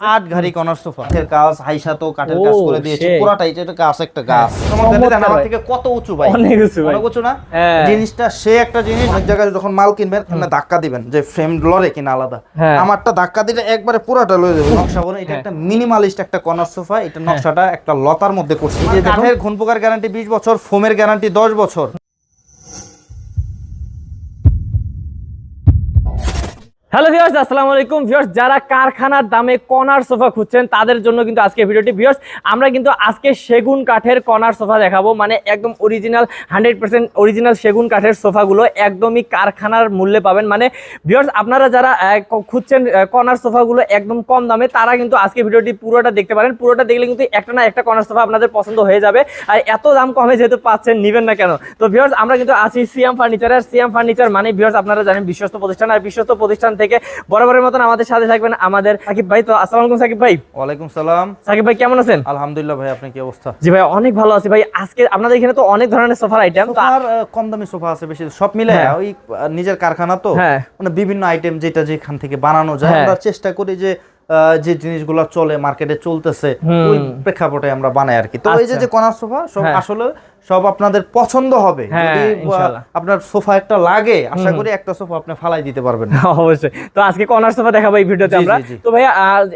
আট ঘাড়ি corner sofa কাঠের কাজ হাইসাতো কাঠের কাজ করে দিয়েছি। পুরাটাই এটা গাছ একটা গাছ। আমার থেকে কত উঁচু ভাই। অনেক উঁচু ভাই। উঁচু না? হ্যাঁ। জিনিসটা সে একটা জিনিস অনেক জায়গায় যখন মাল কিনবেন আপনি ধাক্কা দিবেন যে ফ্রেম লরে কিনা আলাদা। হ্যাঁ। আমারটা ধাক্কা দিলে একবারে পুরাটা লয়ে যাবে। নকশা বলে এটা হ্যাঁ। একটা মিনিমালিস্ট একটা কর্নার সোফা এটা নকশাটা একটা লতার মধ্যে করছি। কাঠের ঘুন পোকার গ্যারান্টি 20 বছর ফোমের গ্যারান্টি 10 বছর। হ্যালো ভিউয়ার্স আসসালামু আলাইকুম ভিউয়ার্স যারা কারখানার দামে কর্নার সোফা খুঁজছেন, তাদের জন্য কিন্তু আজকে ভিডিওটি। ভিউয়ার্স আমরা কিন্তু আজকে সেগুন কাঠের কর্নার সোফা দেখাবো। মানে একদম অরিজিনাল হান্ড্রেড পার্সেন্ট অরিজিনাল সেগুন কাঠের সোফাগুলো একদমই কারখানার মূল্যে পাবেন। মানে ভিউয়ার্স আপনারা যারা খুঁজছেন কর্নার সোফাগুলো একদম কম দামে, তারা কিন্তু আজকে ভিডিওটি পুরোটা দেখতে পারেন। পুরোটা দেখলে কিন্তু একটা না একটা কর্নার সোফা আপনাদের পছন্দ হয়ে যাবে। আর এত দাম কমে যেহেতু পাচ্ছেন, নিবেন না কেন? তো ভিউয়ার্স আমরা কিন্তু আছি সিএম ফার্নিচার আর সিএম ফার্নিচার মানে ভিউয়ার্স আপনারা জানেন বিশ্বস্ত প্রতিষ্ঠান। আর বিশ্বস্ত প্রতিষ্ঠান থেকে বরাবরের মতন আমাদের সাথে থাকবেন আমাদের সাকিব ভাই তো আসসালাম আলাইকুম সাকিব ভাই ওয়ালাইকুম সালাম সাকিব ভাই কেমন আছেন আলহামদুলিল্লাহ ভাই আপনার কি অবস্থা জি ভাই অনেক ভালো আছি ভাই আজকে আপনাদের এখানে তো অনেক ধরনের সোফার আইটেম আর সোফার কম দামি সোফা আছে বেশি সব মিলে হ্যাঁ। ওই নিজের কারখানা তো হ্যাঁ। মানে বিভিন্ন আইটেম যেটা যেখান থেকে বানানো যায় হ্যাঁ। আমরা চেষ্টা করি যে যে জিনিসগুলো চলে মার্কেটে চলতেছে ওই প্রেক্ষাপটে আমরা বানাই আর কি তো এই যে আচ্ছা। যে কর্নার সোফা সব হ্যাঁ। আসলে সব আপনাদের পছন্দ হবে হ্যাঁ, যদি আপনার সোফা একটা লাগে আশা করি একটা সোফা আপনি ফালাই দিতে পারবেন না। অবশ্যই তো আজকে কর্নার সোফা দেখাবো এই ভিডিওতে আমরা। তো ভাইয়া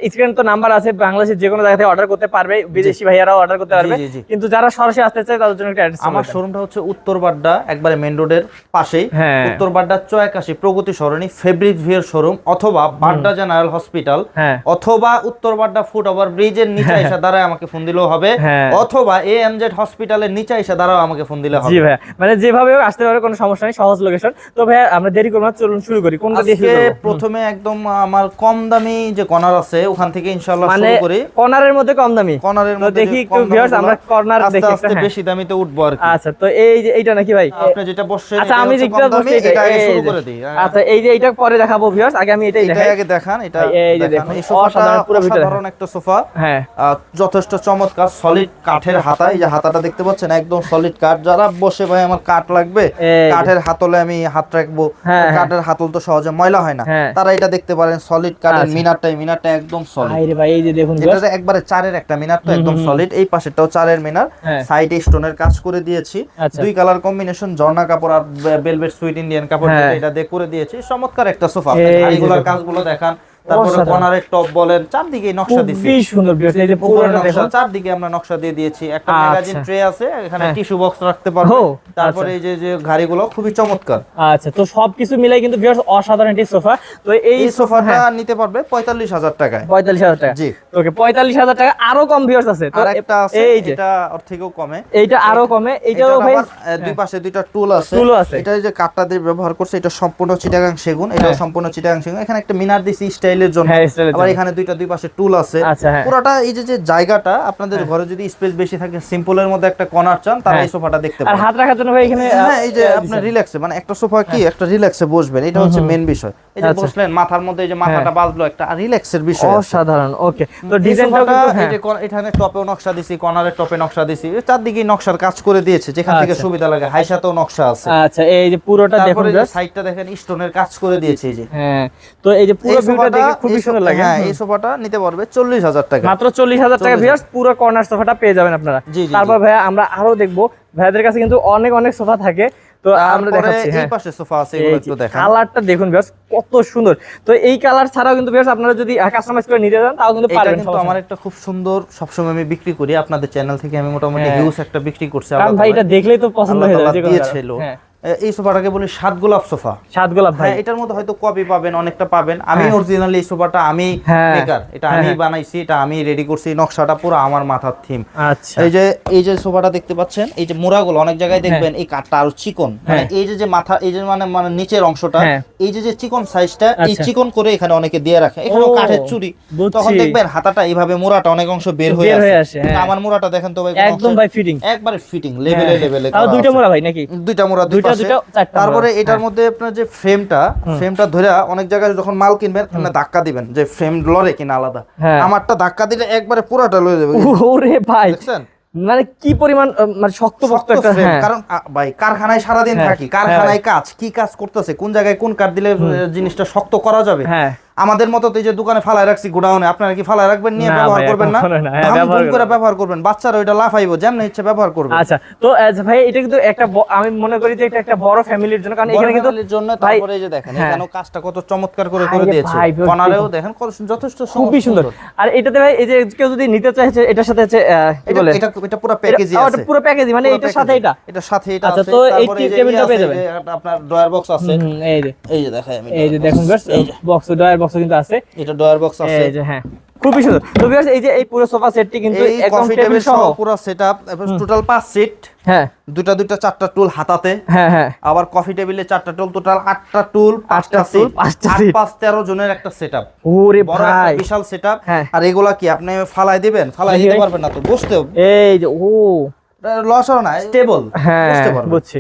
স্ক্রিন তো নাম্বার আছে বাংলাদেশের যে কোনো জায়গা থেকে অর্ডার করতে পারবে বিদেশি ভাইয়ারাও অর্ডার করতে পারবে। কিন্তু যারা সরাসরি আসতে চায় তাদের জন্য একটা আমার শোরুমটা হচ্ছে উত্তর বাড্ডা একবারে মেন রোডের পাশেই হ্যাঁ। উত্তর বাড্ডা চয়াকাশি প্রগতি সরণি ফেব্রিক ভিয়ার শোরুম অথবা বাড্ডা জেনারেল হসপিটাল হ্যাঁ। অথবা উত্তর বাড্ডা ফুট ওভার ব্রিজের নিচে এসে দাঁড়ায় আমাকে ফোন দিলেও হবে হ্যাঁ। অথবা এ এম জেড হসপিটালের নিচে এসে দাঁড়াও আমাকে ফোন দিলে হবে জি মানে যেভাবে আসতে পারে কোনো সমস্যা নেই সহজ লোকেশন তো ভাইয়া আমরা দেরি করব না চলুন শুরু করি কোনটা দিয়ে শুরু করব? প্রথমে একদম আমার কম দামি যে কর্নার আছে ওখান থেকে ইনশাআল্লাহ মানে শুরু করি কর্নারের মধ্যে কম দামি কর্নারের মধ্যে দেখি একটু ভিউয়ার্স আমরা কর্নার দেখি আস্তে হ্যাঁ। বেশি দামিতে উঠবো আর কি আচ্ছা তো এই যে এইটা নাকি ভাই আপনি যেটা বসছেন আচ্ছা আমি যেটা বসছি এটা এটা শুরু। করে দিই হ্যাঁ। আচ্ছা এই যে এইটা পরে দেখাবো ভিউয়ার্স আগে আমি এটাই এটা দেখাই আগে দেখান এটা এই যে দেখান। পুরো ভিতরে। একটা সোফা। হ্যাঁ। যথেষ্ট চমৎকার সলিড কাঠের হাতা এই যে হাতাটা দেখতে পাচ্ছেন একদম সলিড কাঠ। যারা বসে ভাই আমার কাঠ লাগবে? কাঠের হাতলে আমি হাত রাখব। হ্যাঁ, হ্যাঁ। কাঠের হাতল তো সহজে ময়লা হয় না। তারা এটা দেখতে পারেন সলিড কাঠের আচ্ছা। মিনারটাই মিনারটা একদম সলিড ভাই ভাই এই যে দেখুন এটা একবারে চারের একটা মিনার তো একদম সলিড এই পাশেরটাও চারের মিনার। সাইডে স্টোনের কাজ করে দিয়েছি। আচ্ছা। দুই কালার কম্বিনেশন ঝর্ণা কাপড় আর ভেলভেট সুইট ইন্ডিয়ান কাপড়। এটা দিয়ে করে দিয়েছি। চমৎকার একটা সোফা। হাইগুলার। কাজগুলো দেখান। তারপরে। কর্নারের টপ বলেন চারদিকে নকশা খুবই সুন্দর এই যে পুরোটা চারদিকে আমরা নকশা দিয়ে দিয়েছি। একটা আচ্ছা। ম্যাগাজিন ট্রে আছে এখানে হ্যাঁ। টিস্যু বক্স রাখতে পারব তারপরে আচ্ছা। এই যে যে ঘাড়িগুলো খুবই চমৎকার। আচ্ছা তো সবকিছু মিলাই কিন্তু ভিউয়ার্স অসাধারণ একটি সোফা তো এই সোফাটা নিতে পারবে পঁয়তাল্লিশ হাজার টাকায়। পঁয়তাল্লিশ হাজার টাকা। জি। ওকে পঁয়তাল্লিশ হাজার টাকা। আরও কম ভিউয়ার্স আছে। তো একটা আছে এটা ওর থেকেও কমে। এইটা আরও কমে। এইটাও ভাই দুই পাশে দুইটা টুল আছে। টুলও আছে। এটা যে কাঠটা দিয়ে ব্যবহার করছে এটা সম্পূর্ণ চিটাগাং সেগুন। এটা হ্যাঁ। সম্পূর্ণ চিটাগাং সেগুন। এখানে একটা মিনার দিছি স্টাইলের জন্য। হ্যাঁ, আবার এখানে দুইটা দুই পাশে টুল আছে। আচ্ছা, হ্যাঁ। পুরোটা এই যে যে জায়গাটা আপনাদের ঘরে যদি স্পেস বেশি থাকে সিম্পলের মধ্যে একটা কর্নার চান তারা হ্যাঁ। এই সোফাটা দেখতে পারেন। আর হাত রাখার জন্য ভাই এখানে হ্যাঁ এই যে আপনি রিল্যাক্সে মানে একটা সোফা কি একটা রিল্যাক্সে বসবেন এটা হচ্ছে মেন বিষয়। এই যে হ্যাঁ। আচ্ছা। বসলেন মাথার মধ্যে এই যে মাথাটা বাজলো একটা রিল্যাক্সের বিষয় অসাধারণ ওকে। তো এই হ্যাঁ। যে এখানে টপেও নকশা দিছি টপে নকশা দিছি চারদিকে নকশার কাজ করে দিয়েছে যেখান থেকে আচ্ছা। সুবিধা লাগে হাইসাতেও নকশা আছে। আচ্ছা এই যে পুরোটা দেখুন তারপরে সাইডটা দেখেন স্টোনের কাজ করে দিয়েছে এই যে। হ্যাঁ তো এই যে পুরো এই ভিউটা দেখে খুবই সুন্দর লাগে। হ্যাঁ এই সোফাটা নিতে পারবে চল্লিশ হাজার টাকা। মাত্র চল্লিশ হাজার টাকা 40,000 ভিউয়ার্স পুরো কর্নার সোফাটা পেয়ে যাবেন আপনারা। তারপর ভাইয়া আমরা আরও দেখব। ভাইয়াদের কাছে কিন্তু অনেক অনেক সোফা থাকে। তো আমরা দেখাচ্ছি হ্যাঁ। পাশে সোফা আছে এগুলো একটু দেখান। কালারটা দেখুন ভিউয়ার্স কত সুন্দর। তো এই কালার ছাড়াও কিন্তু ভিউয়ার্স আপনারা যদি কাস্টমাইজ করে নিতে চান তাও কিন্তু পারবেন কিন্তু আমার একটা খুব সুন্দর সবসময় আমি বিক্রি করি। আপনাদের চ্যানেল থেকে আমি মোটামুটি ভিউস একটা বিক্রি করছি ভাই এটা দেখলেই তো পছন্দ হয়ে যাবে যে হ্যাঁ এই সোফাটাকে বলি সাত গোলাপ সোফা সাত গোলাপ ভাই হ্যাঁ এটার মধ্যে হয়তো কপি পাবেন অনেকটা পাবেন আমি হ্যাঁ। অরিজিনালি এই সোফাটা আমি হ্যাঁ। মেকার এটা হ্যাঁ, আমি হ্যাঁ। বানাইছি এটা আমি রেডি করছি নকশাটা পুরো আমার মাথার থিম আচ্ছা এই যে এই যে সোফাটা দেখতে পাচ্ছেন এই যে মোড়াগুলো অনেক জায়গায় দেখবেন এই কাঠটা আরও চিকন মানে হ্যাঁ। এই যে যে মাথা এই যে মানে মানে নিচের অংশটা হ্যাঁ। এই যে যে চিকন সাইজটা এই আচ্ছা। চিকন করে এখানে অনেকে দিয়ে রাখে এখানে কাঠের চুরি তখন দেখবেন হাতাটা এইভাবে মোড়াটা অনেক অংশ বের হয়ে আসে হ্যাঁ। আমার মোড়াটা দেখেন তো ভাই একদম ভাই ফিটিং একবারে ফিটিং লেভেলে লেভেলে দুইটা মোড়া ভাই নাকি দুইটা মোড়া দুইটা, তারপরে এটার হ্যাঁ। মধ্যে আপনার যে ফ্রেমটা ফ্রেমটা ধরে অনেক জায়গায় যখন মাল কিনবেন আপনি ধাক্কা দিবেন যে ফ্রেম লরে কিনা আলাদা। হ্যাঁ। আমারটা ধাক্কা দিলে একবারে পুরাটা লয়ে যাবে। ওরে ভাই। দেখছেন? মানে কি পরিমাণ মানে শক্ত শক্ত একটা হ্যাঁ। কারণ ভাই কারখানায় সারাদিন থাকি কারখানায় কাজ কি কাজ করতেছে কোন জায়গায় কোন কাঠ দিলে জিনিসটা শক্ত করা যাবে? হ্যাঁ। আমাদের মতো এই যে দোকানে ফালায় রাখছি গোডাউনে আপনারা কি ফালায় রাখবেন? নিয়ে ব্যবহার করবেন না? না। হ্যাঁ, করে ব্যবহার করবেন বাচ্চারা ওইটা লাফাইবো যেমন ইচ্ছে ব্যবহার করবে। আচ্ছা তো ভাই এটা কিন্তু একটা আমি মনে করি যে এটা একটা বড় ফ্যামিলির জন্য কারণ এখানে কিন্তু জন্য তারপরে এই যে দেখেন হ্যাঁ। এখানেও কাজটা কত চমৎকার করে করে দিয়েছে। খুব। দেখেন। কত যথেষ্ট খুবই সুন্দর। আর এটাতে ভাই এই যে কেউ যদি নিতে চাইছে এটার সাথে আহ, কি এটা বলে? এটা এটা পুরো প্যাকেজই আছে। পুরো প্যাকেজই মানে এটার সাথে এটা। এটার সাথে এটা আচ্ছা, আছে। তো এই যে টেবিলটা পেয়ে যাবেন। আপনার ড্রয়ার বক্স আছে। এই যে। এই যে দেখাই আমি এই যে দেখুন বক্স। ডয়ার বক্স কিন্তু আছে। এটা ড্রয়ার বক্স আছে। এই যে হ্যাঁ। খুবই সুন্দর। তো viewers, এই যে এই পুরো সোফা সেটটি কিন্তু একদম টেবিল সহ। পুরো সেটআপ টোটাল পাঁচ সিট হ্যাঁ। দুটা দুটা চারটা টুল হাতাতে। হ্যাঁ হ্যাঁ। আবার কফি টেবিলে চারটা টুল টোটাল আটটা টুল পাঁচটা সিট পাঁচটা আট পাঁচ তেরো জনের একটা সেটআপ ওরে ভাই। বিশাল সেটআপ হ্যাঁ। আর এগুলা কি আপনি ফালাই দিবেন? ফালাই দিতে পারবেন না তো বসতেও। এই যে ও। লস হবে না স্টেবল হ্যাঁ বুঝছি।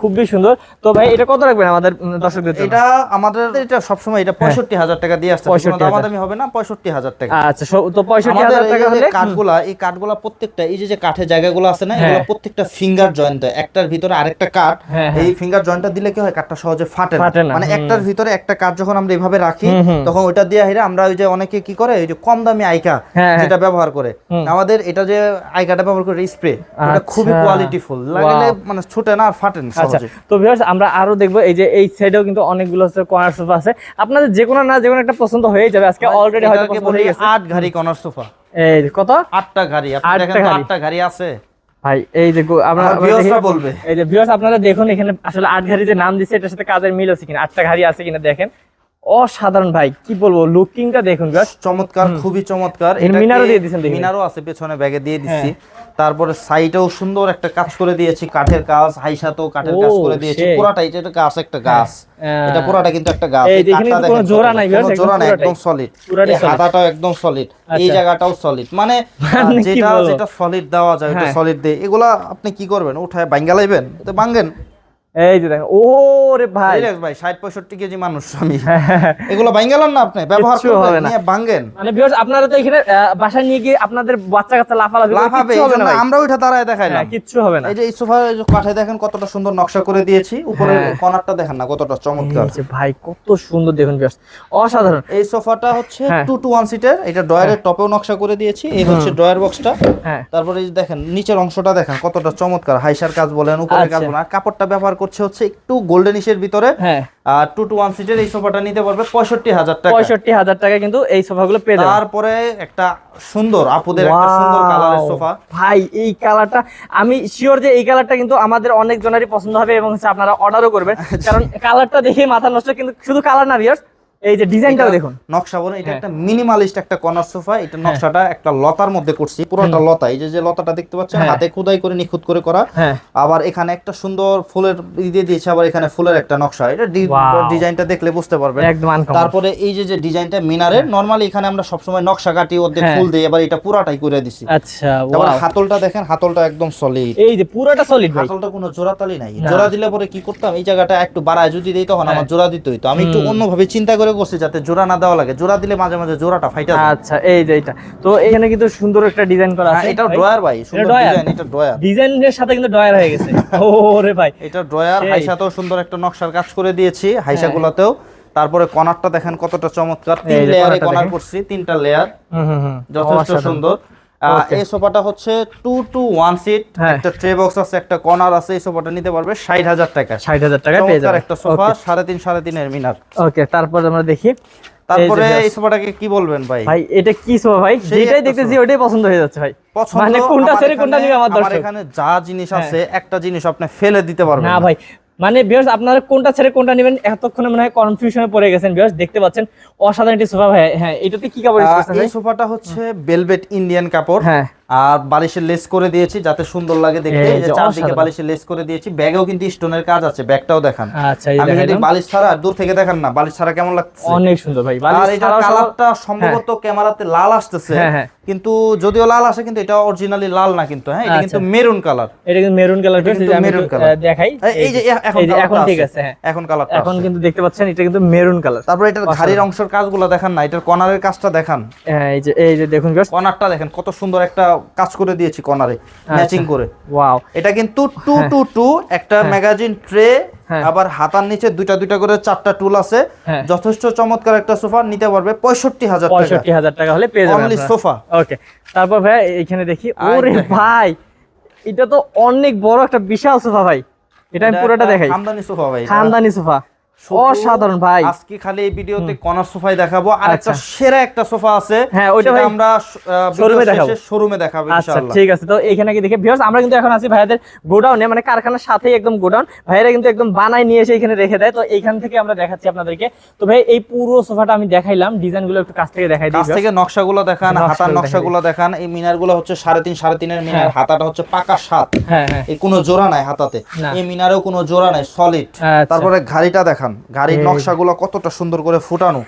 খুবই সুন্দর। তো ভাই এটা কত রাখবেন আমাদের দর্শকদের এটা আমাদের এটা সবসময় এটা পঁয়ষট্টি হাজার টাকা দিয়ে আসছে 65,000 কোনো দামাদামি হবে না পঁয়ষট্টি হাজার টাকা। আচ্ছা তো পঁয়ষট্টি হাজার টাকা হলে কাঠগুলা এই কাঠগুলা প্রত্যেকটা এই যে যে কাঠের জায়গাগুলো আছে না হ্যাঁ। এগুলো প্রত্যেকটা ফিঙ্গার জয়েন্ট একটার ভিতরে আরেকটা কাঠ হ্যাঁ, হ্যাঁ। এই ফিঙ্গার জয়েন্টটা দিলে কি হয় কাঠটা সহজে ফাটে না। মানে একটার ভিতরে একটা কাঠ যখন আমরা এইভাবে রাখি। তখন ওইটা দিয়ে হিরে আমরা ওই যে অনেকে কি করে ওই যে কম দামি আইকা হ্যাঁ, যেটা ব্যবহার করে। আমাদের এটা যে আইকাটা ব্যবহার করে স্প্রে এটা খুবই আচ্ছা। কোয়ালিটিফুল লাগলে মানে ছুটে না আর ফাটে না। আচ্ছা তো ভিউয়ার্স আমরা আরও দেখব এই যে এই সাইডেও কিন্তু অনেকগুলো হচ্ছে কর্নার সোফা আছে। আপনাদের যে কোনো না যে কোনো একটা পছন্দ হয়ে যাবে। আজকে অলরেডি হয়তো পছন্দ হয়ে গেছে। আট ঘাড়ি কর্নার সোফা এই কত? আটটা ঘাড়ি। আপনি দেখেন। আটটা ঘাড়ি আছে। ভাই এই যে আমরা বলবে। এই যে ভিউয়ার্স আপনারা দেখুন এখানে আসলে আট ঘাড়ি যে নাম দিয়েছে এটার সাথে কাজের মিল আছে কিনা। আটটা ঘাড়ি আছে কিনা দেখেন। অসাধারণ ভাই কি বলব লুকিংটা দেখুন চমৎকার খুবই চমৎকার। মিনারও দিয়ে। হ্যাঁ। মিনারও আছে পেছনে ব্যাগে দিয়ে দিচ্ছি তারপরে সাইডেও সুন্দর একটা কাজ করে দিয়েছি কাঠের কাজ হাইসাতেও কাঠের কাজ করে দিয়েছি। পুরাটাই এটা গাছ একটা গাছ। হ্যাঁ। এটা পুরাটা কিন্তু একটা গাছ। কোনো জোড়া নাই, জোড়া নাই একদম সলিড হাতাটাও একদম সলিড এই আচ্ছা। জায়গাটাও সলিড মানে মানে যেটা যেটা সলিড দেওয়া যায় ওটা হ্যাঁ। সলিড দিয়ে। এগুলা আপনি কি করবেন? উঠায় বাঙ্গা লাইবেন? তো বাঙ্গেন এই যে দেখেন ও রে ভাই ভাই ষাট পঁয়ষট্টি কেজি মানুষ আমি। এগুলো বাঙ্গালান না আপনি? ব্যবহার করবেন না। নিয়ে বাঙ্গেন মানে ভিউয়ার্স আপনারা তো এখানে বাসায় নিয়ে গিয়ে আপনাদের বাচ্চা কাচ্চা লাফালাফি না আমরা ওইটা দাঁড়ায় দেখাইলাম হ্যাঁ, কিচ্ছু হবে না। এই যে এই সোফা কাঠে দেখেন কতটা সুন্দর নকশা করে দিয়েছি। উপরে হ্যাঁ। কর্নারটা দেখেন না কতটা চমৎকার। এই যে ভাই কত সুন্দর দেখুন ভিউয়ার্স অসাধারণ। এই সোফাটা হচ্ছে হ্যাঁ। টু টু ওয়ান সিটের এটা ড্রয়ারের টপেও নকশা করে দিয়েছি। এই হচ্ছে ড্রয়ার বক্সটা হ্যাঁ। তারপরে এই যে দেখেন নিচের অংশটা দেখেন কতটা চমৎকার। হাইসার কাজ বলেন উপরের কাজ আচ্ছা। বলেন আর কাপড়টা ব্যবহার করছে হচ্ছে একটু গোল্ডেন ইসের ভিতরে হ্যাঁ আর টু টু ওয়ান সিটের এই সোফাটা নিতে পারবে পঁয়ষট্টি হাজার টাকা পঁয়ষট্টি হাজার টাকা কিন্তু এই সোফাগুলো পেয়ে যাবেন তারপরে একটা সুন্দর আপুদের একটা সুন্দর! কালারের সোফা ভাই এই কালারটা আমি শিওর যে এই কালারটা কিন্তু আমাদের অনেক জনেরই পছন্দ হবে এবং হচ্ছে আপনারা অর্ডারও করবেন। কারণ কালারটা দেখে মাথা নষ্ট কিন্তু শুধু কালার না ভিউয়ার্স এই যে ডিজাইনটাও দেখুন। নকশা বলেন এটা হ্যাঁ। একটা মিনিমালিস্ট একটা কর্নার সোফা এটা নকশাটা একটা লতার মধ্যে করছি পুরোটা লতা। এই যে যে লতাটা দেখতে পাচ্ছেন হ্যাঁ। হাতে খোদাই করে নিখুঁত করে করা। হ্যাঁ। আবার এখানে একটা সুন্দর ফুলের দিয়ে দিয়েছে আবার এখানে ফুলের একটা নকশা। এটা ডিজাইনটা দেখলে বুঝতে পারবেন। তারপরে এই যে যে ডিজাইনটা মিনারের নরমালি এখানে আমরা সবসময় নকশা কাটি হ্যাঁ। ফুল দিই এবার এটা পুরাটাই করে দিছি। আচ্ছা তারপরে হাতলটা দেখেন হাতলটা একদম সলিড এই যে পুরোটা সলিড হাতলটা কোনো জোড়াতালি নাই। জোড়া দিলে পরে কি করতাম? এই জায়গাটা একটু বাড়ায় যদি দিই তখন আমার হ্যাঁ। জোড়া দিতে হইতো। আমি একটু অন্যভাবে চিন্তা করে করছি যাতে জোড়া না দেওয়া লাগে। জোড়া দিলে মাঝে মাঝে জোড়াটা ফাইটা আচ্ছা এই যে এটা তো এখানে কিন্তু সুন্দর একটা ডিজাইন করা হ্যাঁ, আছে। এটা ড্রয়ার ভাই সুন্দর? ডিজাইন এটা ড্রয়ার। ডিজাইনের সাথে কিন্তু ডয়ার হয়ে গেছে। ওরে ভাই। এটা ড্রয়ার। হাইসাতেও সুন্দর একটা নকশার কাজ করে দিয়েছি হাইসাগুলোতেও। তারপরে কনারটা দেখেন কতটা চমৎকার। তিন লেয়ারে কনার কর্নার করছি তিনটা লেয়ার। হুম হুম যথেষ্ট সুন্দর. এই সোফাটা হচ্ছে টু টু ওয়ান সিট হ্যাঁ। একটা ট্রে বক্স আছে একটা কর্নার আছে এই সোফাটা নিতে পারবে ষাট হাজার টাকা। ষাট হাজার টাকা পেয়ে যাবে। একটা সোফা সাড়ে তিন সাড়ে তিনের মিনার। ওকে তারপর আমরা দেখি। তারপরে এই সোফাটাকে কি বলবেন ভাই? ভাই এটা কি সোফা ভাই? যেটাই দেখতেছি সোফা। ওইটাই পছন্দ হয়ে যাচ্ছে ভাই। মানে কোনটা ছেড়ে কোনটা নিবে আমার দর্শক। হ্যাঁ। এখানে যা জিনিস আছে একটা জিনিস আপনি ফেলে দিতে পারবেন না। ভাই মানে বিয়ার্স আপনারা কোনটা ছেড়ে কোনটা নেবেন এতক্ষণে মনে হয় কনফিউশনে পড়ে গেছেন বিয়ার্স দেখতে পাচ্ছেন। অসাধারণ একটি সোফা ভাই হ্যাঁ এটাতে কি কাপড় ইউজ করছেন এই সোফাটা হচ্ছে বেলভেট ইন্ডিয়ান কাপড়। হ্যাঁ। আর বালিশের লেস করে দিয়েছি যাতে সুন্দর লাগে দেখতে। এই যে চারদিকে। বালিশের লেস করে দিয়েছি। ব্যাগেও কিন্তু স্টোনের কাজ আছে ব্যাগটাও দেখান। আচ্ছা আমি যদি বালিশ ছাড়া দূর থেকে দেখান না বালিশ ছাড়া কেমন লাগছে? অনেক সুন্দর ভাই। আর এটা কালারটা সম্ভবত ক্যামেরাতে লাল আসতেছে। হ্যাঁ, হ্যাঁ। কিন্তু যদিও লাল আসে কিন্তু এটা অরিজিনালি লাল না কিন্তু হ্যাঁ? এটা কিন্তু মেরুন কালার এটা কিন্তু মেরুন কালার colour। আহ, দেখাই। এই যে এখন এখন ঠিক আছে। হ্যাঁ। এখন কালারটা এখন কিন্তু দেখতে পাচ্ছেন এটা কিন্তু মেরুন কালার তারপরে এটার ঘাড়ির অংশের কাজগুলো দেখান না এটার কর্নারের কাজটা দেখান। এই যে এই যে দেখুন কর্নারটা দেখেন কত সুন্দর একটা কাজ করে দিয়েছি কর্নারে আচ্ছা। ম্যাচিং করে। ওয়াও এটা কিন্তু টু টু টু একটা ম্যাগাজিন ট্রে হ্যাঁ। আবার হাতার নিচে দুইটা দুইটা করে চারটা টুল আছে। হ্যাঁ। যথেষ্ট চমৎকার একটা সোফা নিতে পারবে পঁয়ষট্টি হাজার টাকা। পঁয়ষট্টি হাজার টাকা হলে পেয়ে যাবেন সোফা। ওকে তারপর ভাই এখানে দেখি ওরে ভাই এটা তো অনেক বড় একটা বিশাল সোফা ভাই। এটা আমি পুরোটা দেখাই। খানদানি সোফা ভাই। খানদানি সোফা। অসাধারণ ভাই। আজকে খালি এই ভিডিওতে কর্নার সোফাই দেখাবো। আর একটা আচ্ছা। সেরা একটা সোফা আছে। হ্যাঁ, ওইটা আমরা শোরুমে দেখাবো। শোরুমে দেখাবো আচ্ছা ইনশাআল্লাহ। ঠিক আছে। তো এখানে কি দেখে ভিউয়ার্স আমরা কিন্তু এখন আছি ভাইয়াদের গোডাউনে মানে কারখানার সাথেই একদম গোডাউন। ভাইয়ারা কিন্তু একদম বানাই নিয়ে এসে এখানে রেখে দেয়। তো এইখান থেকে আমরা দেখাচ্ছি আপনাদেরকে। তো ভাই এই পুরো সোফাটা আমি দেখাইলাম। ডিজাইনগুলো একটু কাছ থেকে দেখাই দিই কাছ থেকে নকশাগুলো দেখান হাতার নকশাগুলো দেখান। এই মিনারগুলো হচ্ছে সাড়ে তিন সাড়ে তিনের মিনার। হাতাটা হচ্ছে পাকা সাত। হ্যাঁ হ্যাঁ। এই কোনো জোড়া নাই হাতাতে। এই মিনারেও কোনো জোড়া নাই সলিড আচ্ছা। তারপরে ঘাড়িটা দেখান। গাড়ির এই- নকশাগুলো কতটা সুন্দর করে ফুটানো।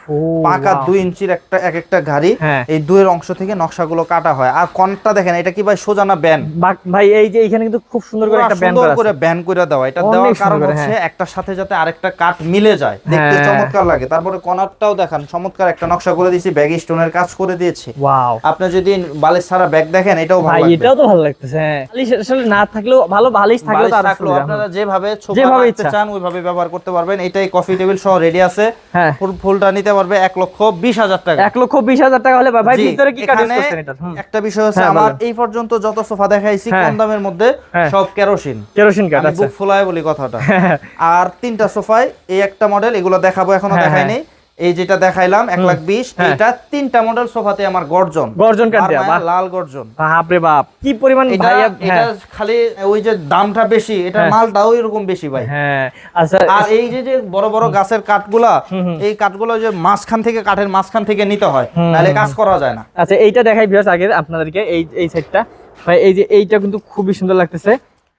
পাকা দুই ইঞ্চির একটা এক একটা ঘাড়ি হ্যাঁ। এই দুইয়ের অংশ থেকে নকশাগুলো কাটা হয়। আর কনটা দেখেন এটা কি ভাই সোজা না ব্যান? ভাই এই যে এখানে কিন্তু খুব সুন্দর করে একটা ব্যান্ড করা ব্যান করে দেওয়া। এটা দেওয়ার কারণ হচ্ছে হ্যাঁ। একটার সাথে যাতে আরেকটা কাট মিলে যায়। দেখতে হ্যাঁ। চমৎকার লাগে। তারপরে কনারটাও দেখান। চমৎকার একটা নকশা করে দিয়েছি। ব্যাগ স্টোনের কাজ করে দিয়েছি। ওয়াও আপনি যদি বালিশ ছাড়া ব্যাগ দেখেন এটাও ভালো ভাই লাগবে। এটাও তো ভালো লাগতেছে বালিশ আসলে না থাকলেও ভালো বালিশ থাকলেও বালিশ তো আরও থাকলেও সুবিধা। আপনারা যেভাবে যেভাবে ইচ্ছা। চান ওইভাবে ব্যবহার করতে পারবেন। এটাই কফি টেবিল সহ রেডি আছে। হ্যাঁ। ফুলটা নিতে পারবে এক লক্ষ বিশ হাজার টাকা। এক লক্ষ বিশ হাজার টাকা হলে ভাই ভিতরে কি একটা বিষয় হচ্ছে হ্যাঁ, আমার এই পর্যন্ত যত সোফা দেখাইছি হ্যাঁ। কম দামের মধ্যে। সব কেরোসিন। কেরোসিন কাঠ আচ্ছা। বুক ফুলায় বলি কথাটা। আর তিনটা সোফায় এই একটা মডেল এগুলো দেখাবো এখনও দেখায়নি দেখাইনি। এই যেটা দেখাইলাম এক লাখ বিশ হ্যাঁ। এটা তিনটা মডেল সোফাতে আমার গর্জন। গর্জন। লাল গর্জন। বাপ কি পরিমাণ এটা হ্যাঁ। খালি ওই যে দামটা বেশি এটা হ্যাঁ। মালটাও এরকম বেশি ভাই। আচ্ছা। আর এই যে যে বড় বড় গাছের কাঠগুলা এই কাঠগুলো যে মাঝখান থেকে কাঠের মাঝখান থেকে নিতে হয় নাহলে কাজ করা যায় না। আচ্ছা এইটা দেখাই ভিউয়ার্স আগে আপনাদেরকে এই এই সেটটা ভাই এই যে এইটা কিন্তু খুবই সুন্দর লাগতেছে।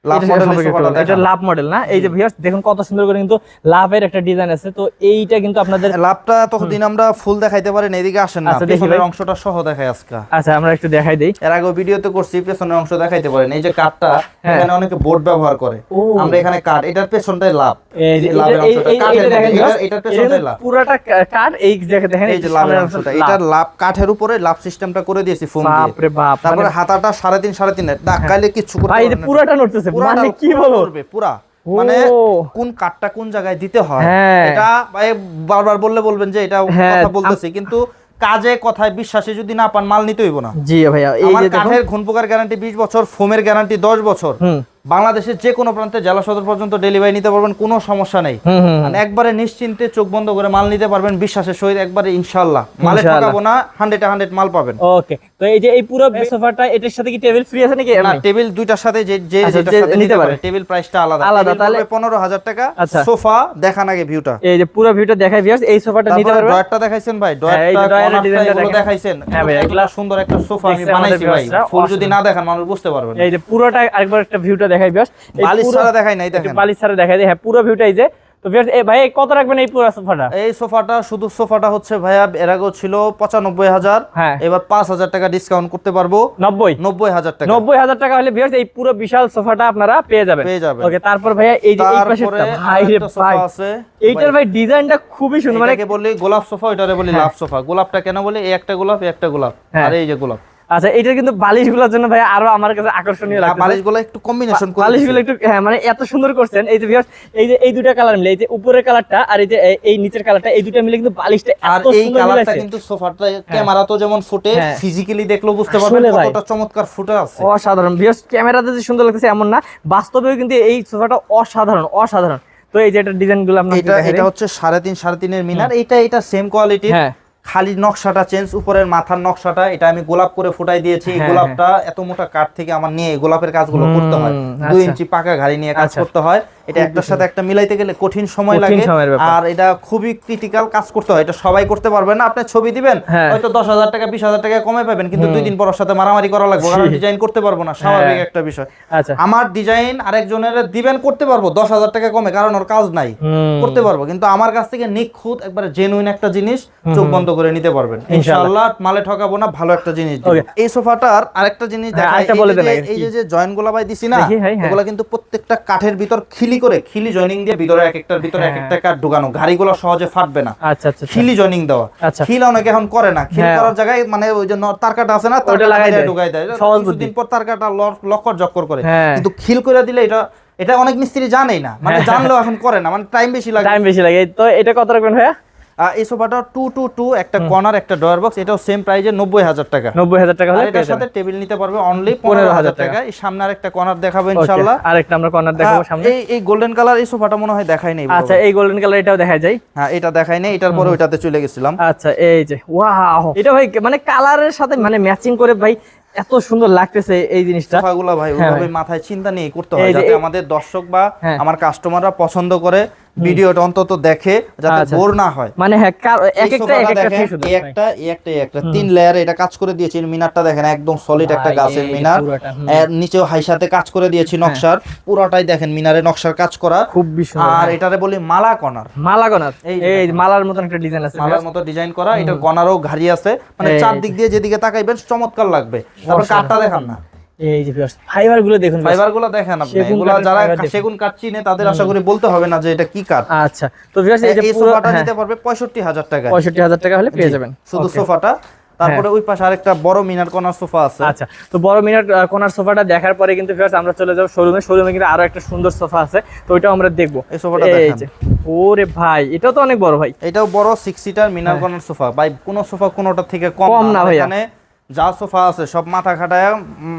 এটা মডেলের সম্পর্কে একটু সোফাটা বলুন। এটা দেখান। লাভ মডেল না? এই যে ভিউয়ার্স দেখুন কত সুন্দর করে কিন্তু লাভের একটা ডিজাইন আছে। তো এইটা কিন্তু আপনাদের লাভটা ততদিন আমরা ফুল দেখাইতে পারি এদিকে আসেন না। আচ্ছা, পেছনের অংশটা সহ দেখাই আজকে। আচ্ছা আমরা একটু দেখাই দেই। এর আগে ভিডিওতে করছি পেছনের অংশ দেখাইতে পারেন। এই যে কাঠটা হ্যাঁ। এখানে অনেকে বোর্ড ব্যবহার করে। আমরা এখানে কাঠ এটার পেছনটাই লাভ। লাভের অংশটা, লাভ। পুরাটা কাঠ এই দেখেন এই যে লাভের অংশটা অংশটা এটার লাভ। কাঠের উপরে লাভ সিস্টেমটা করে দিয়েছি ফোম বাপ তারপরে মানে- হাতাটা সাড়ে তিন সাড়ে তিন ধাক্কাইলে কিচ্ছু করতে ভাই এই যে পারবেন না। পুরাটা নড়তেছে মানে কি বলো? পুরা। মানে কোন কাঠটা কোন জায়গায় দিতে হয় হ্যাঁ। এটা ভাই বারবার বললে বলবেন যে এটা হ্যাঁ, কথা বলতেছি কিন্তু কাজে কথায় বিশ্বাসে যদি না পান মাল নিতে হইব না। জি ভাইয়া এই যে কাঠের ঘুন পোকার গ্যারান্টি বিশ বছর ফোমের গ্যারান্টি দশ বছর। বাংলাদেশের যে কোনো প্রান্তে জেলা সদর পর্যন্ত ডেলিভারি নিতে পারবেন কোনো সমস্যা নেই। মানে একবারে নিশ্চিন্তে চোখ বন্ধ করে মাল নিতে পারবেন বিশ্বাসের সহিত একবারে ইনশাল্লাহ মালে ইনশাআল্লাহ। ঠকাবো না হান্ড্রেড হান্ড্রেড মাল পাবেন। ওকে তো এই যে এই পুরো সোফাটা এটার সাথে কি টেবিল ফ্রি আছে নাকি? না টেবিল দুইটার সাথে যে যে আচ্ছা, যেটার যে সাথে নিতে পারে। টেবিল প্রাইসটা আলাদা। আলাদা, তাহলে- পনেরো হাজার টাকা আচ্ছা। সোফা দেখান আগে ভিউটা এই যে পুরো ভিউটা দেখাই ভিউয়ার্স এই সোফাটা নিতে পারবে? ড্রয়ারটা দেখাইছেন ভাই হ্যাঁ, এই যে ড্রয়ারটা ড্রয়ারের কর্নারটা ডিজাইনটা দেখাইছেন। হ্যাঁ ভাই, এগুলা- সুন্দর একটা সোফা আমি বানাইছি ভাই। ফুল যদি না দেখান মানুষ বুঝতে পারবে না। এই যে পুরোটা আরেকবার একটা ভিউটা দেখাই ভিউয়ার্স বালিশ ছাড়া দেখাই নাই দেখেন। বালিশ ছাড়া দেখাই দিই হ্যাঁ পুরো ভিউটা এই যে তো ভিউয়ার্স এই ভাই কত রাখবেন এই পুরো সোফাটা? এই সোফাটা শুধু সোফাটা হচ্ছে ভাইয়া এর আগেও ছিল পঁচানব্বই হাজার। হ্যাঁ। এবার পাঁচ হাজার টাকা ডিসকাউন্ট করতে পারব। নব্বই? নব্বই হাজার টাকা। নব্বই হাজার টাকা হলে ভিউয়ার্স এই পুরো বিশাল সোফাটা আপনারা পেয়ে যাবেন। পেয়ে যাবেন। ওকে তারপর ভাইয়া এই যে এই পাশে ভাই রে আরেকটা ভাই। এইটার ভাই ডিজাইনটা খুবই সুন্দর মানে এটাকে গোলাপ সোফা ওইটারে বলি লাভ সোফা। গোলাপটা কেন বলি? এই একটা গোলাপ এই একটা গোলাপ। হ্যাঁ। আর এই যে গোলাপ। আচ্ছা এটা কিন্তু বালিশ বালিশগুলোর জন্য ভাই আরও আমার কাছে আকর্ষণীয় লাগছে বালিশগুলো একটু কম্বিনেশন করে বালিশগুলো একটু হ্যাঁ মানে এত সুন্দর করছেন। এই যে ভিউয়ার্স এই যে এই দুটা কালার মিলে এই যে উপরের কালারটা আর এই যে এই- নিচের কালারটা এই দুটা মিলে কিন্তু বালিশটা আর এত এই কালারটা কিন্তু সোফাটা ক্যামেরা তো যেমন ফুটে হ্যাঁ। ফিজিক্যালি দেখলেও বুঝতে পারবেন কতটা চমৎকার ফুটে আছে। অসাধারণ। ভিউয়ার্স ক্যামেরাতে যে সুন্দর লাগতেছে এমন না বাস্তবেও কিন্তু এই সোফাটা অসাধারণ অসাধারণ। তো এই যে এটা ডিজাইনগুলো আপনার এটা এটা হচ্ছে সাড়ে তিন সাড়ে তিনের মিনার এটা এটা সেম কোয়ালিটির হ্যাঁ। খালি নকশাটা চেঞ্জ উপরের মাথার নকশাটা এটা আমি গোলাপ করে ফুটাই দিয়েছি। হ্যাঁ, গোলাপটা এত মোটা কাঠ থেকে আমার নিয়ে গোলাপের কাজগুলো করতে হয়। দুই আচ্ছা। ইঞ্চি পাকা গাড়ি নিয়ে কাজ আচ্ছা। করতে হয়। এটা একটার সাথে একটা মিলাইতে গেলে কঠিন সময় লাগে। আর এটা খুবই ক্রিটিক্যাল কাজ করতে হয়। এটা সবাই করতে পারবে না। আপনি ছবি দিবেন হ্যাঁ। হয়তো দশ হাজার টাকা বিশ হাজার টাকা কমে পাবেন। কিন্তু দুই দিন পর সাথে মারামারি করা লাগবে। কারণ ডিজাইন করতে পারব না। স্বাভাবিক হ্যাঁ। একটা বিষয়। আচ্ছা। আমার ডিজাইন আরেকজনের দিবেন করতে পারব। দশ হাজার টাকা কমে কারণ ওর কাজ নাই। করতে পারব। কিন্তু আমার কাছ থেকে নিখুঁত একবারে জেনুইন একটা জিনিস চোখ বন্ধ করে নিতে পারবেন ইনশাআল্লাহ মালে ঠকাবো না ভালো একটা জিনিস। এই সোফাটার আরেকটা জিনিস হ্যাঁ, দেখাই এই যে- দেন জয়েন্টগুলা ভাই দিছি না দেখি, হ্যাঁ, হ্যাঁ। এগুলা কিন্তু প্রত্যেকটা কাঠের ভিতর খিলি করে খিলি জয়েনিং দিয়ে ভিতরে এক একটার ভিতরে এক। একটা কাঠ ঢুকানো গাড়িগুলো সহজে ফাটবে না আচ্ছা আচ্ছা আচ্ছা। খিলি জয়েনিং দেওয়া আচ্ছা। খিল অনেকে এখন করে না খিল। করার জায়গায় মানে ওই যে তার কাটা আছে না তার কাটা দেয়। ঢুকাই দেয় কিছুদিন বুদ্ধি। পর তার কাটা লক- লক্কর জক্কর করে। কিন্তু খিল করে দিলে এটা এটা অনেক মিস্ত্রি জানেই না মানে জানলেও এখন করে না মানে টাইম বেশি লাগে টাইম বেশি লাগে তো এটা কত রাখবেন ভাইয়া এই সোফাটা টু টু টু একটা কর্নার একটা ডয়ার বক্স এটাও সেম প্রাইজে নব্বই হাজার টাকা। নব্বই হাজার টাকা এটার সাথে টেবিল নিতে পারবে অনলি পনেরো হাজার টাকা। এই সামনে আরেকটা কর্নার দেখাবো ইনশাল্লাহ আরেকটা আমরা কর্নার দেখাবো হ্যাঁ, সামনে। এই এই গোল্ডেন কালার এই সোফাটা মনে হয় দেখাই নেই আচ্ছা এই গোল্ডেন কালার এটাও দেখা যায় হ্যাঁ এটা দেখাই নেই এটার পরে ওইটাতে চলে গেছিলাম। আচ্ছা এই যে ওয়াও এটা ভাই মানে কালারের সাথে মানে ম্যাচিং করে ভাই এত সুন্দর লাগতেছে এই জিনিসটা। সোফাগুলো ভাই হ্যাঁ ওইভাবে মাথায় চিন্তা নিয়ে করতে হয়। যাতে আমাদের দর্শক বা হ্যাঁ। আমার কাস্টমাররা পছন্দ করে ভিডিওটা অন্তত দেখে যাতে আচ্ছা। বোর না হয়। মানে হ্যাঁ এক একটা এক একটা দেখেন, থেকে সুন্দর এই একটা একটা একটা। তিন লেয়ারে এটা কাজ করে দিয়েছি মিনারটা দেখেন একদম সলিড একটা গাছের মিনার। নিচেও হাইসাতে কাজ করে দিয়েছি নকশার। পুরোটাই দেখেন মিনারে নকশার কাজ করা। খুব আর হ্যাঁ। এটারে বলি মালা কর্নার মালা কনার। এই মালার মতন একটা ডিজাইন আছে মালার মতো ডিজাইন করা। এটা কর্নারও ঘাড়ি আছে। মানে চারদিক দিয়ে যেদিকে তাকাইবেন চমৎকার লাগবে। তারপর কাঠটা দেখান না। এই যে ফাইবারগুলো দেখুন ফাইবারগুলো দেখেন আপনি। সেগুন যারা সেগুন কাঠ চিনে তাদের আশা করি বলতে হবে না যে এটা কি কাঠ। আচ্ছা তো ভিউয়ার্স এই যে সোফাটা হ্যাঁ, নিতে পারবে পঁয়ষট্টি হাজার টাকা পঁয়ষট্টি হাজার টাকা হলে পেয়ে যাবেন। শুধু সোফাটা। তারপরে ওই পাশে আরেকটা বড় মিনার কর্নার সোফা আছে। আচ্ছা তো বড় মিনার কোনার সোফাটা দেখার পরে কিন্তু আমরা চলে যাব শোরুমে শোরুমে কিন্তু আরও একটা সুন্দর সোফা আছে তো ওইটাও আমরা দেখব। এই সোফাটা ওরে ভাই এটাও তো অনেক বড় ভাই। এটাও বড় সিক্স সিটার মিনার কর্নার সোফা। ভাই কোন সোফা কোনটা থেকে কম না। এখানে যা সোফা আছে সব মাথা খাটায়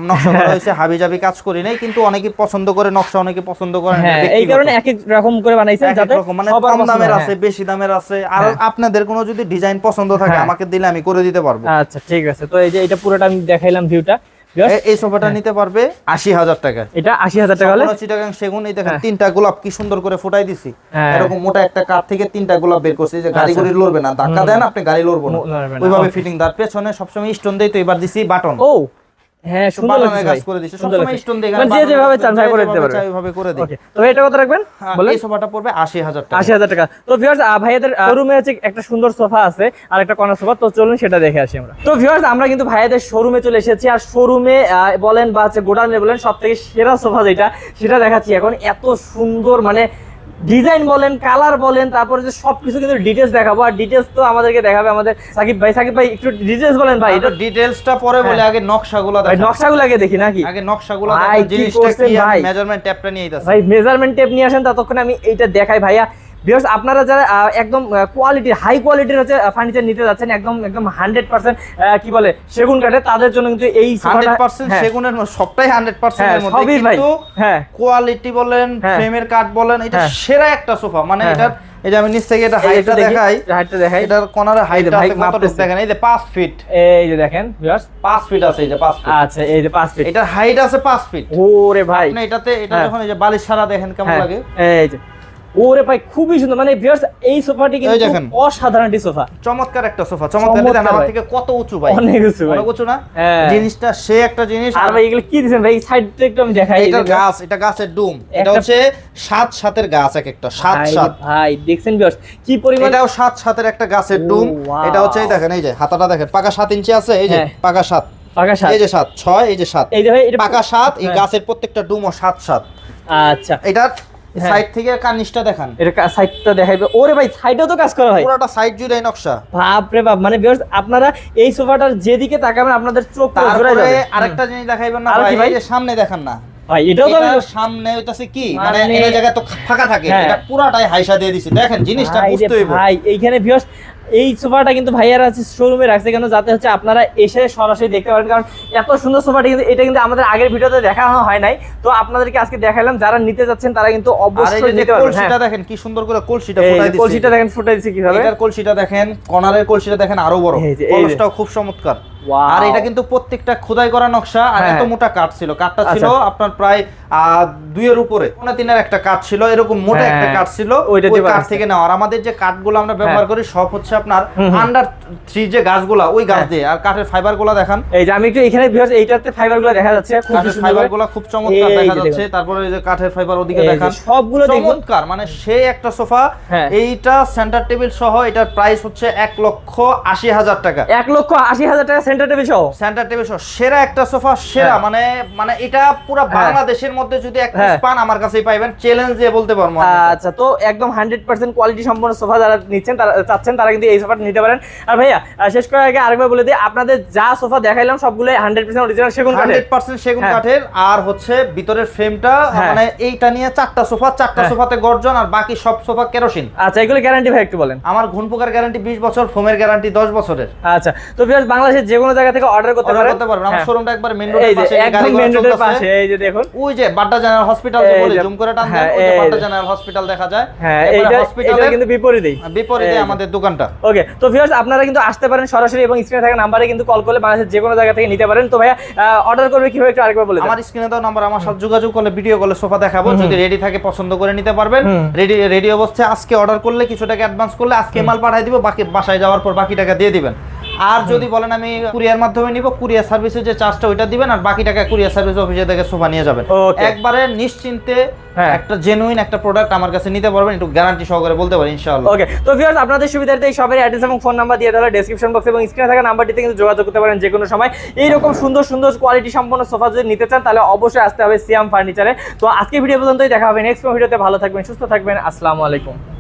নকশা করা হয়েছে হাবি জাবি কাজ করি নাই কিন্তু অনেকে পছন্দ করে নকশা অনেকে পছন্দ করে না, হ্যাঁ এই কারণে এক এক রকম করে বানাইছেন যাতে মানে কম দামের আছে বেশি দামের আছে আর হ্যাঁ। আপনাদের কোনো যদি ডিজাইন পছন্দ থাকে হ্যাঁ। আমাকে দিলে আমি করে দিতে পারব হ্যাঁ। আচ্ছা ঠিক আছে তো এই যে এটা পুরোটা আমি দেখাইলাম ভিউটা এই সোফাটা নিতে পারবে আশি হাজার টাকা। এটা আশি হাজার টাকা হলে সেগুন এই দেখেন হ্যাঁ। তিনটা গোলাপ কি সুন্দর করে ফুটাই দিছি। হ্যাঁ। এরকম মোটা একটা কাঠ থেকে তিনটা গোলাপ বের করছি যে গাড়ি গড়ি গুড়ি লড়বে না। ধাক্কা দেন আপনি গাড়ি লড়বো না। লড়বে না, ওইভাবে ফিটিং তার পেছনে সবসময় স্টোন দেই তো এবার দিছি বাটন। ও হ্যাঁ সুন্দর বাটনের লাগছে কাজ করে দিছি সবসময় স্টোন দেই মানে যে যেভাবে চান ভাই করে দিতে পারবে ওইভাবে করে দিই তো এটা কত রাখবেন? বলেন। এই সোফাটা পড়বে আশি হাজার টাকা। আশি হাজার টাকা। তো ভিউয়ার্স ভাইয়াদের শোরুমে হচ্ছে একটা সুন্দর সোফা আছে আর একটা কর্নার সোফা। তো চলুন সেটা দেখে আসি আমরা। তো ভিউয়ার্স আমরা কিন্তু ভাইয়াদের শোরুমে চলে এসেছি আর শোরুমে বলেন বা গোডাউনে বলেন সব থেকে সেরা সোফা যেটা সেটা দেখাচ্ছি এখন। এত সুন্দর মানে ডিজাইন বলেন কালার বলেন তারপরে যে সবকিছু কিন্তু ডিটেলস দেখাবো। আর ডিটেলস তো আমাদেরকে দেখাবে আমাদের সাকিব ভাই। সাকিব ভাই একটু ডিটেলস বলেন ভাই এটা ডিটেলসটা পরে বলে আগে নকশাগুলো দেখাই নকশাগুলো আগে দেখি নাকি? আগে নকশাগুলো দেখাই জিনিসটা কি মেজারমেন্ট টেপটা নিয়ে আইতাছে ভাই মেজারমেন্ট টেপ নিয়ে আসেন ততক্ষণ আমি এইটা দেখাই ভাইয়া। বিকজ আপনারা যারা একদম কোয়ালিটি হাই কোয়ালিটির হচ্ছে ফার্নিচার নিতে যাচ্ছেন একদম একদম হান্ড্রেড পার্সেন্ট কি বলে সেগুন কাঠে তাদের জন্য কিন্তু এই পার্সেন্ট হ্যাঁ, সেগুনের সবটাই হান্ড্রেড হ্যাঁ, সবই ভাই হ্যাঁ। কোয়ালিটি বলেন হ্যাঁ। ফ্রেমের কাঠ বলেন এটা হ্যাঁ। সেরা একটা সোফা মানে হ্যাঁ, এই যে আমি নিচ থেকে এটা এই হাইটটা একটু দেখি, দেখাই হাইটটা দেখাই। এটার কর্নারের হাইটটা ভাই আছে কতটুকু? দেখেন এই যে 5 ফিট এই যে দেখেন viewers, 5 ফিট আছে এই যে 5 ফিট আচ্ছা এই যে পাঁচ ফিট এটার হাইট আছে 5 ফিট ওরে ভাই। আপনি এটাতে এটা হ্যাঁ। যখন এই যে বালিশ সারা দেখেন কেমন হ্যাঁ, লাগে। এই যে। ওরে ভাই খুবই সুন্দর। মানে ভিউয়ার্স এই সোফাটি কিন্তু। অসাধারণ একটি সোফা। চমৎকার একটা সোফা। চমৎকার আমার থেকে কত উঁচু ভাই? অনেক উঁচু ভাই। উঁচু না? হ্যাঁ। জিনিসটা সে একটা জিনিস আর ভাই এগুলো কি দিয়েছেন ভাই? সাইডটা একটু আমি দেখাই এটা গাছ এটা গাছের ডুম। এটা হচ্ছে সাত সাতের গাছ এক একটা সাত সাত। ভাই দেখছেন ভিউয়ার্স কি পরিমাণ এটাও সাত সাতের একটা গাছের ডুম। এটা হচ্ছে এই দেখেন এই যে হাতাটা দেখেন। পাকা সাত ইঞ্চি আছে এই যে হ্যাঁ। পাকা সাত। পাকা সাত। এই যে সাত ছয় এই যে সাত। এই যে এটা পাকা সাত এই হ্যাঁ। গাছের প্রত্যেকটা ডুমও সাত সাত। আচ্ছা। হ্যাঁ। সাইড থেকে কার্নিশটা দেখান। এটা সাইডটা দেখাইবে। ওরে ভাই সাইডেও তো কাজ করা হয়। পুরোটা সাইড জুড়ে নকশা। বাপ রে বাপ মানে ভিউয়ার্স আপনারা এই সোফাটার যেদিকে তাকাবেন আপনাদের চোখ তারপরে আরেকটা জিনিস দেখাইবেন না ভাই যে সামনে দেখান না। ভাই এটাও তো সামনে হইতাছে কি? মানে মানে- এই জায়গা তো ফাঁকা থাকে। হ্যাঁ। এটা পুরাটাই হাইসা দিয়ে দিছি। দেখেন জিনিসটা বুঝতে হইব। ভাই এইখানে ভিউয়ার্স এই সোফাটা কিন্তু ভাইয়ার আছে শোরুমে রাখছে কেন? যাতে হচ্ছে আপনারা এসে সরাসরি দেখতে পারেন। কারণ এত সুন্দর সোফাটা কিন্তু এটা কিন্তু আমাদের আগের ভিডিওতে দেখানো হয় নাই। তো আপনাদেরকে আজকে দেখালাম যারা নিতে যাচ্ছেন তারা কিন্তু অবশ্যই যে নিতে পারবেন। কলসিটা হ্যাঁ। দেখেন কি সুন্দর করে কলসিটা ফুটাই কলসিটা দেখেন ফুটাই দিচ্ছে কীভাবে। এটার কলসিটা দেখেন কর্নারের কলসিটা দেখেন আরও বড়। কলসটাও খুব চমৎকার. আর এটা কিন্তু প্রত্যেকটা খোদাই করা নকশা আর হ্যাঁ। এত মোটা কাঠ ছিল কাঠটা ছিল আচ্ছা। আপনার প্রায় দুইয়ের উপরে পৌনে তিনের একটা কাঠ ছিল এরকম মোটা হ্যাঁ। একটা কাঠ ছিল ওই কাঠ থেকে নেওয়া আর আমাদের যে কাঠগুলো আমরা ব্যবহার করি সব হচ্ছে আপনার। আন্ডার থ্রি যে গাছগুলা ওই গাছ হ্যাঁ। দিয়ে আর কাঠের ফাইবারগুলা দেখান এই যে আমি একটু এখানে ভিউয়ার্স এইটাতে ফাইবারগুলো দেখা যাচ্ছে কাঠের ফাইবার। গুলা খুব চমৎকার দেখা যাচ্ছে তারপরে এই যে কাঠের ফাইবার ওদিকে দেখান সবগুলো চমৎকার মানে সেই একটা সোফা হ্যাঁ। এইটা সেন্টার টেবিল সহ এটার প্রাইস হচ্ছে এক লক্ষ আশি হাজার টাকা এক লক্ষ আশি হাজার টাকা সেন্টার টেবিল সহ সেন্টার টেবিল সহ সেরা একটা সোফা সেরা হ্যাঁ। মানে মানে এটা পুরো হ্যাঁ। বাংলাদেশের মধ্যে যদি এক হ্যাঁ। পিস পান আমার কাছেই পাইবেন চ্যালেঞ্জ দিয়ে বলতে পারব আচ্ছা তো একদম হান্ড্রেড পার্সেন্ট কোয়ালিটি সম্পন্ন সোফা যারা নিচ্ছেন তারা চাচ্ছেন তারা কিন্তু এই সোফাটা নিতে পারেন আর ভাইয়া শেষ করার আগে আরেকবার বলে দিই আপনাদের যা সোফা দেখাইলাম সবগুলো হান্ড্রেড পার্সেন্ট অরিজিনাল সেগুন কাঠের 100% সেগুন হ্যাঁ। কাঠের আর হচ্ছে ভিতরের ফ্রেমটা হ্যাঁ। মানে এইটা নিয়ে চারটা সোফা চারটা হ্যাঁ। সোফাতে গর্জন আর বাকি সব সোফা কেরোসিন আচ্ছা এগুলো গ্যারান্টি ভাই একটু বলেন আমার ঘুন পোকার গ্যারান্টি 20 বছর ফোমের গ্যারান্টি 10 বছরের আচ্ছা তো ভিউয়ার্স বাংলাদেশের যে কোনো জায়গা থেকে অর্ডার করতে পারেন। করতে পারবেন। আমার হ্যাঁ। শোরুমটা একবার মেইন এই রোডের যে পাশে একদম গাড়ি মেন রোডের পাশে এই যে দেখুন। ওই যে বাড্ডা জেনারেল হসপিটাল এই বলে জুম করে টান দেন হ্যাঁ, ওই যে এই বাড্ডা জেনারেল হসপিটাল দেখা যায়। হ্যাঁ এইটা এটা হসপিটালের কিন্তু বিপরীতেই। বিপরীতে আমাদের দোকানটা। ওকে তো ভিউয়ার্স আপনারা কিন্তু আসতে পারেন সরাসরি এবং স্ক্রিনে থাকা নাম্বারে কিন্তু কল করলে বাংলাদেশের যে কোনো জায়গা থেকে নিতে পারেন। তো ভাইয়া অর্ডার করবে কীভাবে একটু আরেকবার বলে দেন। আমার স্ক্রিনে দাও নাম্বার আমার সাথে যোগাযোগ করলে ভিডিও কলে সোফা দেখাবো। যদি রেডি থাকে পছন্দ করে নিতে পারবেন। রেডি রেডি অবস্থায় আজকে অর্ডার করলে কিছু টাকা অ্যাডভান্স করলে আজকে মাল পাঠিয়ে দিব বাকি বাসায় যাওয়ার পর বাকি টাকা দিয়ে দিবেন। আর যদি বলেন আমি কুরিয়ার মাধ্যমে নিব কুরিয়ার সার্ভিসের যে চার্জটা ওইটা দিবেন আর বাকি টাকা কুরিয়ার সার্ভিস অফিসে থেকে সোফা নিয়ে যাবেন। একবারে নিশ্চিন্তে হ্যাঁ। একটা জেনুইন একটা প্রোডাক্ট আমার কাছে নিতে পারবেন একটু গ্যারান্টি সহকারে বলতে পারি ইনশাআল্লাহ। ওকে তো ভিউয়ার্স আপনাদের সুবিধার্থে এই সবের অ্যাড্রেস এবং ফোন নাম্বার দিয়ে দেওয়া ডেসক্রিপশন বক্স এবং স্ক্রিনে থাকা নাম্বারটিতে কিন্তু যোগাযোগ করতে পারেন যে কোনো সময়। এইরকম সুন্দর সুন্দর কোয়ালিটি সম্পন্ন সোফা যদি নিতে চান তাহলে অবশ্যই আসতে হবে সিয়াম ফার্নিচারে তো আজকে ভিডিও পর্যন্তই দেখা হবে নেক্সট ভিডিওতে ভালো থাকবেন সুস্থ থাকবেন। আসসালামু আলাইকুম।